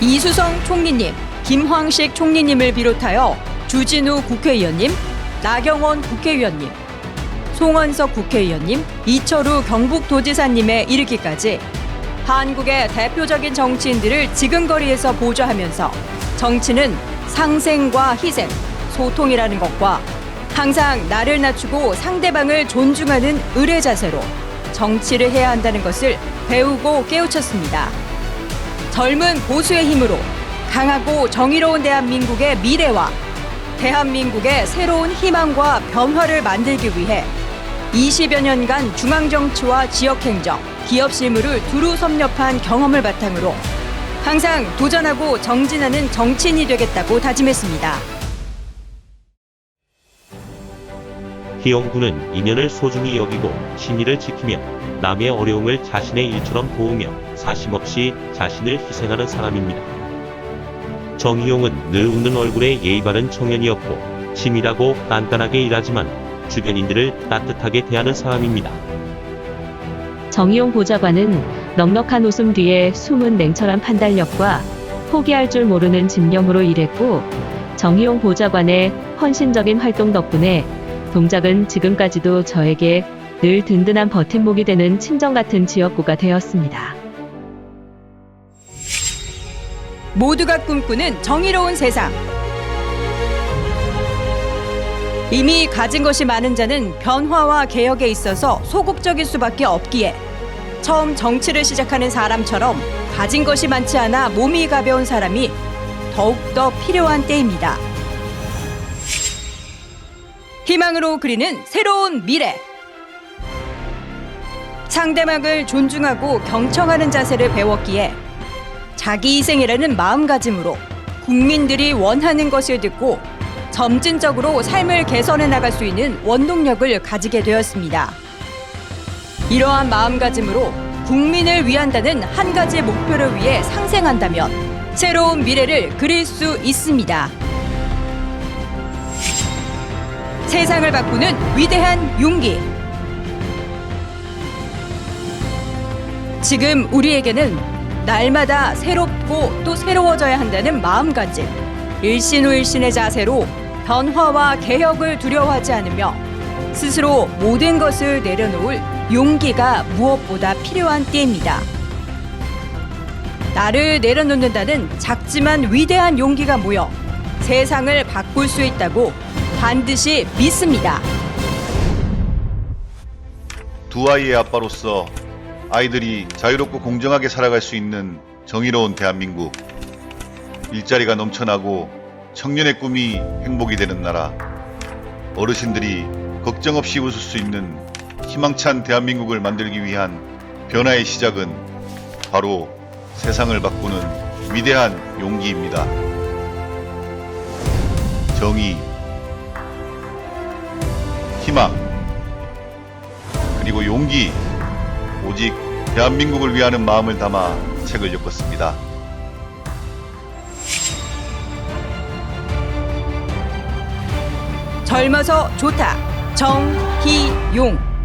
이수성 총리님, 김황식 총리님을 비롯하여 주진우 국회의원님, 나경원 국회의원님, 송원석 국회의원님, 이철우 경북도지사님에 이르기까지 한국의 대표적인 정치인들을 지근거리에서 보좌하면서 정치는 상생과 희생, 소통이라는 것과 항상 나를 낮추고 상대방을 존중하는 의뢰 자세로 정치를 해야 한다는 것을 배우고 깨우쳤습니다. 젊은 보수의 힘으로 강하고 정의로운 대한민국의 미래와 대한민국의 새로운 희망과 변화를 만들기 위해 20여 년간 중앙정치와 지역행정, 기업 실무를 두루 섭렵한 경험을 바탕으로 항상 도전하고 정진하는 정치인이 되겠다고 다짐했습니다. 기영구는 인연을 소중히 여기고 신의를 지키며 남의 어려움을 자신의 일처럼 도우며 사심없이 자신을 희생하는 사람입니다. 정희용은 늘 웃는 얼굴에 예의 바른 청년이었고 치밀하고 깐깐하게 일하지만 주변인들을 따뜻하게 대하는 사람입니다. 정의용 보좌관은 넉넉한 웃음 뒤에 숨은 냉철한 판단력과 포기할 줄 모르는 집념으로 일했고 정의용 보좌관의 헌신적인 활동 덕분에 동작은 지금까지도 저에게 늘 든든한 버팀목이 되는 친정 같은 지역구가 되었습니다. 모두가 꿈꾸는 정의로운 세상. 이미 가진 것이 많은 자는 변화와 개혁에 있어서 소극적일 수밖에 없기에 처음 정치를 시작하는 사람처럼 가진 것이 많지 않아 몸이 가벼운 사람이 더욱더 필요한 때입니다. 희망으로 그리는 새로운 미래. 상대방을 존중하고 경청하는 자세를 배웠기에 자기 희생이라는 마음가짐으로 국민들이 원하는 것을 듣고 점진적으로 삶을 개선해 나갈 수 있는 원동력을 가지게 되었습니다. 이러한 마음가짐으로 국민을 위한다는 한 가지 목표를 위해 상생한다면 새로운 미래를 그릴 수 있습니다. 세상을 바꾸는 위대한 용기. 지금 우리에게는 날마다 새롭고 또 새로워져야 한다는 마음가짐, 일신후일신의 자세로 변화와 개혁을 두려워하지 않으며 스스로 모든 것을 내려놓을 용기가 무엇보다 필요한 때입니다. 나를 내려놓는다는 작지만 위대한 용기가 모여 세상을 바꿀 수 있다고 반드시 믿습니다. 두 아이의 아빠로서 아이들이 자유롭고 공정하게 살아갈 수 있는 정의로운 대한민국. 일자리가 넘쳐나고 청년의 꿈이 행복이 되는 나라. 어르신들이 걱정 없이 웃을 수 있는 희망찬 대한민국을 만들기 위한 변화의 시작은 바로 세상을 바꾸는 위대한 용기입니다. 정의, 희망, 그리고 용기, 오직 대한민국을 위하는 마음을 담아 책을 엮었습니다. 젊어서 좋다. 정희용.